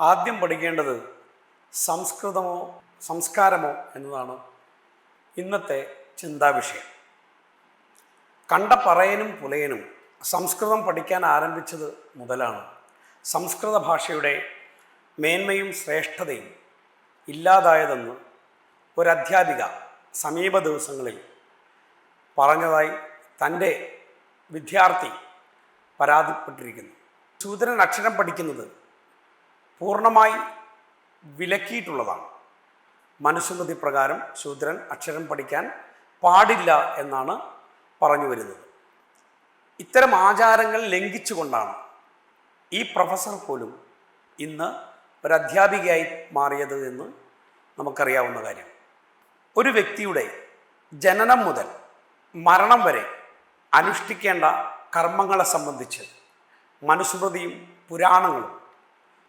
ആദ്യം പഠിക്കേണ്ടത് സംസ്കൃതമോ സംസ്കാരമോ എന്നതാണ് ഇന്നത്തെ ചിന്താവിഷയം. കണ്ട പറയനും പുലയനും സംസ്കൃതം പഠിക്കാൻ ആരംഭിച്ചത് മുതലാണ്. സംസ്കൃത ഭാഷയുടെ മേന്മയും ശ്രേഷ്ഠതയും ഇല്ലാതായതെന്ന് ഒരധ്യാപിക സമീപ ദിവസങ്ങളിൽ പറഞ്ഞതായി തന്റെ വിദ്യാർത്ഥി പരാതിപ്പെട്ടിരിക്കുന്നു. ശൂദ്രൻ അക്ഷരം പഠിക്കുന്നത് പൂർണമായി വിലക്കിയിട്ടുള്ളതാണ്. മനുസ്മൃതി പ്രകാരം ശൂദ്രൻ അക്ഷരം പഠിക്കാൻ പാടില്ല എന്നാണ് പറഞ്ഞു വരുന്നത്. ഇത്തരം ആചാരങ്ങൾ ലംഘിച്ചുകൊണ്ടാണ് ഈ പ്രൊഫസർ പോലും ഇന്ന് ഒരു അധ്യാപികയായി മാറിയത് എന്ന് നമുക്കറിയാവുന്ന കാര്യം. ഒരു വ്യക്തിയുടെ ജനനം മുതൽ മരണം വരെ അനുഷ്ഠിക്കേണ്ട കർമ്മങ്ങളെ സംബന്ധിച്ച് മനുസ്മൃതിയും പുരാണങ്ങളും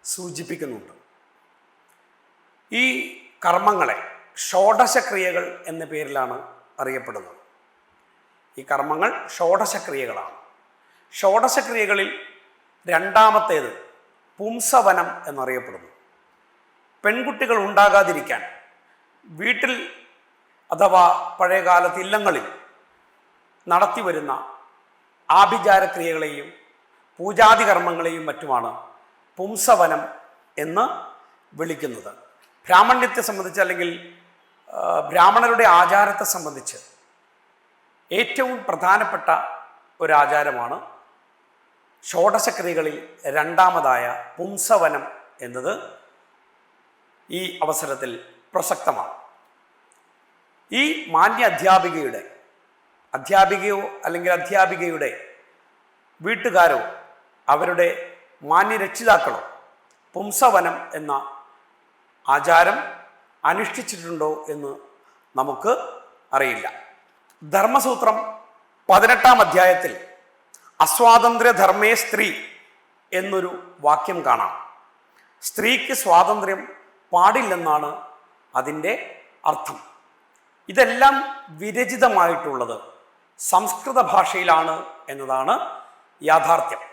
സൂചിപ്പിക്കുന്നുണ്ട്. ഈ കർമ്മങ്ങളെ ഷോഡശക്രിയകൾ എന്ന പേരിലാണ് അറിയപ്പെടുന്നത്. ഈ കർമ്മങ്ങൾ ഷോഡശക്രിയകളാണ്. ഷോഡശക്രിയകളിൽ രണ്ടാമത്തേത് പുംസവനം എന്നറിയപ്പെടുന്നു. പെൺകുട്ടികൾ ഉണ്ടാകാതിരിക്കാൻ വീട്ടിൽ അഥവാ പഴയകാലത്ത് ഇല്ലങ്ങളിൽ നടത്തിവരുന്ന ആഭിചാരക്രിയകളെയും പൂജാതി കർമ്മങ്ങളെയും മറ്റുമാണ് പുംസവനം എന്ന് വിളിക്കുന്നത്. ബ്രാഹ്മണ്യത്തെ സംബന്ധിച്ച് അല്ലെങ്കിൽ ബ്രാഹ്മണരുടെ ആചാരത്തെ സംബന്ധിച്ച് ഏറ്റവും പ്രധാനപ്പെട്ട ഒരാചാരമാണ് ഷോഡശക്രിയകളിൽ രണ്ടാമതായ പുംസവനം എന്നത് ഈ അവസരത്തിൽ പ്രസക്തമാണ്. ഈ മാന്യ അധ്യാപികയുടെ അധ്യാപികയോ അല്ലെങ്കിൽ അധ്യാപികയുടെ വീട്ടുകാരോ അവരുടെ മാന്യ രക്ഷിതാക്കളോ പുംസവനം എന്ന ആചാരം അനുഷ്ഠിച്ചിട്ടുണ്ടോ എന്ന് നമുക്ക് അറിയില്ല. ധർമ്മസൂത്രം പതിനെട്ടാം അധ്യായത്തിൽ അസ്വാതന്ത്ര്യ ധർമ്മേ സ്ത്രീ എന്നൊരു വാക്യം കാണാം. സ്ത്രീക്ക് സ്വാതന്ത്ര്യം പാടില്ലെന്നാണ് അതിന്റെ അർത്ഥം. ഇതെല്ലാം വിരചിതമായിട്ടുള്ളത് സംസ്കൃത ഭാഷയിലാണ് എന്നതാണ് യാഥാർത്ഥ്യം.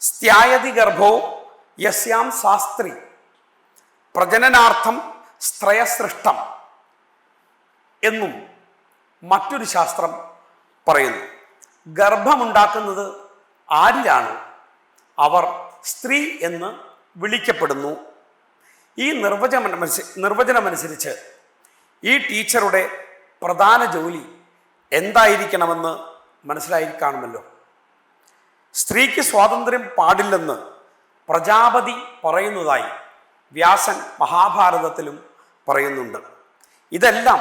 സ്ത്യായതി ഗർഭോ യസ്യാം ശാസ്ത്രി. പ്രജനനാർത്ഥം സ്ത്രയസൃഷ്ടം എന്നും മറ്റൊരു ശാസ്ത്രം പറയുന്നു. ഗർഭമുണ്ടാക്കുന്നത് ആരിലാണ്? അവർ സ്ത്രീ എന്ന് വിളിക്കപ്പെടുന്നു. ഈ നിർവചന നിർവചനമനുസരിച്ച് ഈ ടീച്ചറുടെ പ്രധാന ജോലി എന്തായിരിക്കണമെന്ന് മനസ്സിലായി കാണുമല്ലോ. സ്ത്രീക്ക് സ്വാതന്ത്ര്യം പാടില്ലെന്ന് പ്രജാപതി പറയുന്നതായി വ്യാസൻ മഹാഭാരതത്തിലും പറയുന്നുണ്ട്. ഇതെല്ലാം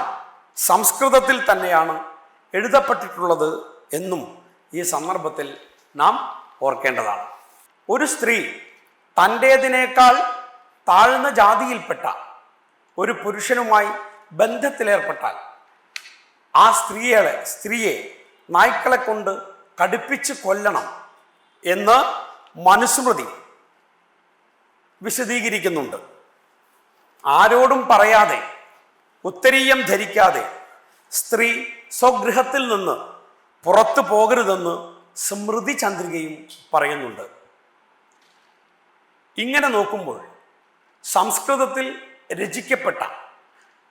സംസ്കൃതത്തിൽ തന്നെയാണ് എഴുതപ്പെട്ടിട്ടുള്ളത് എന്നും ഈ സന്ദർഭത്തിൽ നാം ഓർക്കേണ്ടതാണ്. ഒരു സ്ത്രീ തന്റേതിനേക്കാൾ താഴ്ന്ന ജാതിയിൽപ്പെട്ട ഒരു പുരുഷനുമായി ബന്ധത്തിലേർപ്പെട്ടാൽ ആ സ്ത്രീകളെ സ്ത്രീയെ നായ്ക്കളെ കൊണ്ട് കടുപ്പിച്ച് കൊല്ലണം എന്ന് മനുസ്മൃതി വിശദീകരിക്കുന്നുണ്ട്. ആരോടും പറയാതെ ഉത്തരീയം ധരിക്കാതെ സ്ത്രീ സ്വഗൃഹത്തിൽ നിന്ന് പുറത്തു പോകരുതെന്ന് സ്മൃതി ചന്ദ്രികയും പറയുന്നുണ്ട്. ഇങ്ങനെ നോക്കുമ്പോൾ സംസ്കൃതത്തിൽ രചിക്കപ്പെട്ട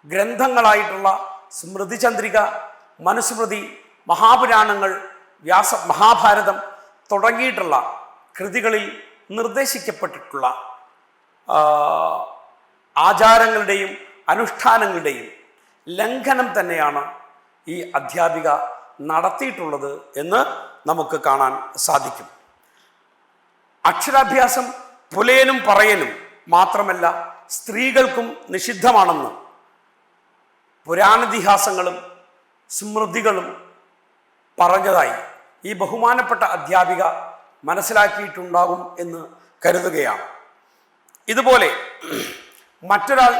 ഗ്രന്ഥങ്ങളായിട്ടുള്ള സ്മൃതി ചന്ദ്രിക മനുസ്മൃതി മഹാപുരാണങ്ങൾ വ്യാസ മഹാഭാരതം തുടങ്ങിയിട്ടുള്ള കൃതികളിൽ നിർദ്ദേശിക്കപ്പെട്ടിട്ടുള്ള ആചാരങ്ങളുടെയും അനുഷ്ഠാനങ്ങളുടെയും ലംഘനം തന്നെയാണ് ഈ അധ്യാപിക നടത്തിയിട്ടുള്ളത് എന്ന് നമുക്ക് കാണാൻ സാധിക്കും. അക്ഷരാഭ്യാസം പുലയനും പറയനും മാത്രമല്ല സ്ത്രീകൾക്കും നിഷിദ്ധമാണെന്ന് പുരാണതിഹാസങ്ങളും സ്മൃതികളും പറഞ്ഞതായി. ഈ ബഹുമാനപ്പെട്ട അധ്യാപിക മനസ്സിലാക്കിയിട്ടുണ്ടാകും എന്ന് കരുതുകയാണ്. ഇതുപോലെ മറ്റൊരാൾ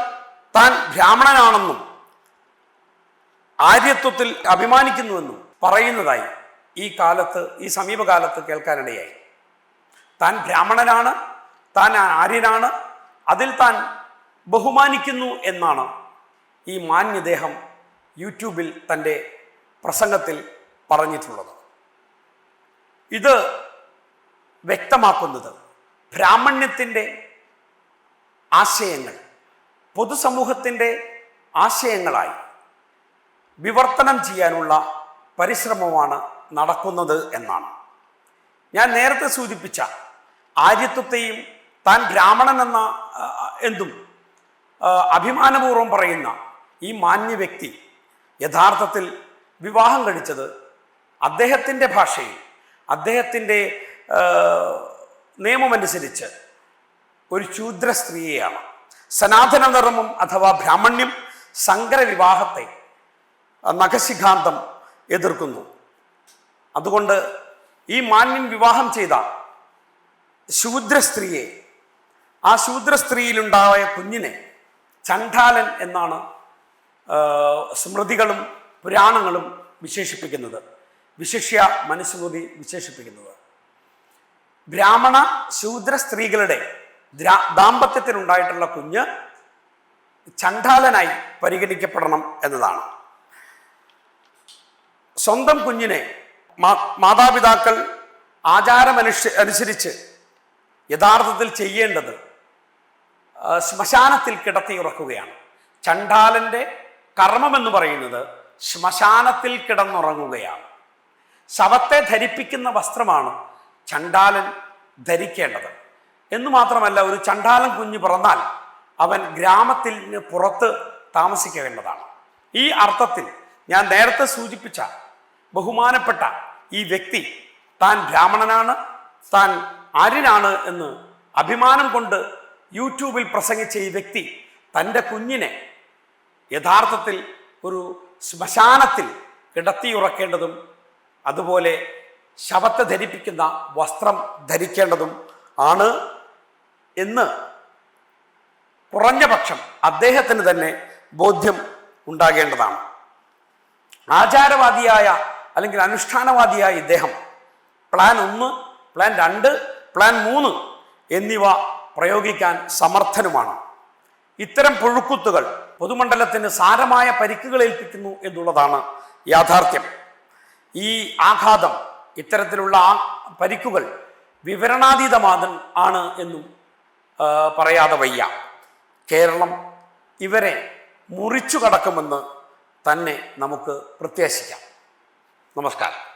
താൻ ബ്രാഹ്മണനാണെന്നും ആര്യത്വത്തിൽ അഭിമാനിക്കുന്നുവെന്നും പറയുന്നതായി ഈ കാലത്ത് ഈ സമീപകാലത്ത് കേൾക്കാനിടയായി. താൻ ബ്രാഹ്മണനാണ് താൻ ആര്യനാണ് അതിൽ താൻ ബഹുമാനിക്കുന്നു എന്നാണ് ഈ മാന്യദേഹം യൂട്യൂബിൽ തന്റെ പ്രസംഗത്തിൽ പറഞ്ഞിട്ടുള്ളത്. ഇത് വ്യക്തമാക്കുന്നത് ബ്രാഹ്മണ്യത്തിന്റെ ആശയങ്ങൾ പൊതുസമൂഹത്തിന്റെ ആശയങ്ങളായി വിവർത്തനം ചെയ്യാനുള്ള പരിശ്രമമാണ് നടക്കുന്നത് എന്നാണ്. ഞാൻ നേരത്തെ സൂചിപ്പിച്ച ആര്യത്വത്തെയും താൻ ബ്രാഹ്മണൻ എന്ന എന്തും അഭിമാനപൂർവം അഭിമാനപൂർവം പറയുന്ന ഈ മാന്യ വ്യക്തി യഥാർത്ഥത്തിൽ വിവാഹം കഴിച്ചത് അദ്ദേഹത്തിന്റെ ഭാഷയിൽ അദ്ദേഹത്തിന്റെ നിയമമനുസരിച്ച് ഒരു ശൂദ്ര സ്ത്രീയെയാണ്. സനാതന ധർമ്മം അഥവാ ബ്രാഹ്മണ്യം സങ്കര വിവാഹത്തെ ആ, നഖശിഖാന്തം എതിർക്കുന്നു. അതുകൊണ്ട് ഈ മാന്യം വിവാഹം ചെയ്ത ശൂദ്ര സ്ത്രീയെ ആ ശൂദ്ര സ്ത്രീയിലുണ്ടായ കുഞ്ഞിനെ ചണ്ഡാലൻ എന്നാണ് സ്മൃതികളും പുരാണങ്ങളും വിശേഷിപ്പിക്കുന്നത്. വിശിഷ്യ മനുസ്മൃതി വിശേഷിപ്പിക്കുന്നത്. ബ്രാഹ്മണ ശൂദ്ര സ്ത്രീകളുടെ ദാമ്പത്യത്തിനുണ്ടായിട്ടുള്ള കുഞ്ഞ് ചണ്ഡാലനായി പരിഗണിക്കപ്പെടണം എന്നതാണ്. സ്വന്തം കുഞ്ഞിനെ മാതാപിതാക്കൾ ആചാരമനുഷ്യ അനുസരിച്ച് യഥാർത്ഥത്തിൽ ചെയ്യേണ്ടത് ശ്മശാനത്തിൽ കിടത്തി ഉറക്കുകയാണ്. ചണ്ഡാലന്റെ കർമ്മമെന്ന് പറയുന്നത് ശ്മശാനത്തിൽ കിടന്നുറങ്ങുകയാണ്. ശവത്തെ ധരിപ്പിക്കുന്ന വസ്ത്രമാണ് ചണ്ടാലൻ ധരിക്കേണ്ടത്. എന്ന് മാത്രമല്ല ഒരു ചണ്ടാലൻ കുഞ്ഞ് പിറന്നാൽ അവൻ ഗ്രാമത്തിന് പുറത്ത് താമസിക്കേണ്ടതാണ്. ഈ അർത്ഥത്തിൽ ഞാൻ നേരത്തെ സൂചിപ്പിച്ച ബഹുമാനപ്പെട്ട ഈ വ്യക്തി താൻ ബ്രാഹ്മണനാണ് താൻ ആര്യനാണ് എന്ന് അഭിമാനം കൊണ്ട് യൂട്യൂബിൽ പ്രസംഗിച്ച ഈ വ്യക്തി തന്റെ കുഞ്ഞിനെ യഥാർത്ഥത്തിൽ ഒരു ശ്മശാനത്തിൽ കിടത്തിയുറക്കേണ്ടതും അതുപോലെ ശവത്തെ ധരിപ്പിക്കുന്ന വസ്ത്രം ധരിക്കേണ്ടതും ആണ് എന്ന് കുറഞ്ഞ പക്ഷം അദ്ദേഹത്തിന് തന്നെ ബോധ്യം ഉണ്ടാകേണ്ടതാണ്. ആചാരവാദിയായ അല്ലെങ്കിൽ അനുഷ്ഠാനവാദിയായ ഇദ്ദേഹം പ്ലാൻ ഒന്ന് പ്ലാൻ രണ്ട് പ്ലാൻ മൂന്ന് എന്നിവ പ്രയോഗിക്കാൻ സമർത്ഥനുമാണ്. ഇത്തരം പുഴുക്കുത്തുകൾ പൊതുമണ്ഡലത്തിന് സാരമായ പരിക്കുകൾ ഏൽപ്പിക്കുന്നു എന്നുള്ളതാണ് യാഥാർത്ഥ്യം. ഈ ആഘാതം ഇത്തരത്തിലുള്ള ആ പരിക്കുകൾ വിവരണാതീതമാകൻ ആണ് എന്നും പറയാതെ വയ്യ. കേരളം ഇവരെ മുറിച്ചു കടക്കുമെന്ന് തന്നെ നമുക്ക് പ്രത്യാശിക്കാം. നമസ്കാരം.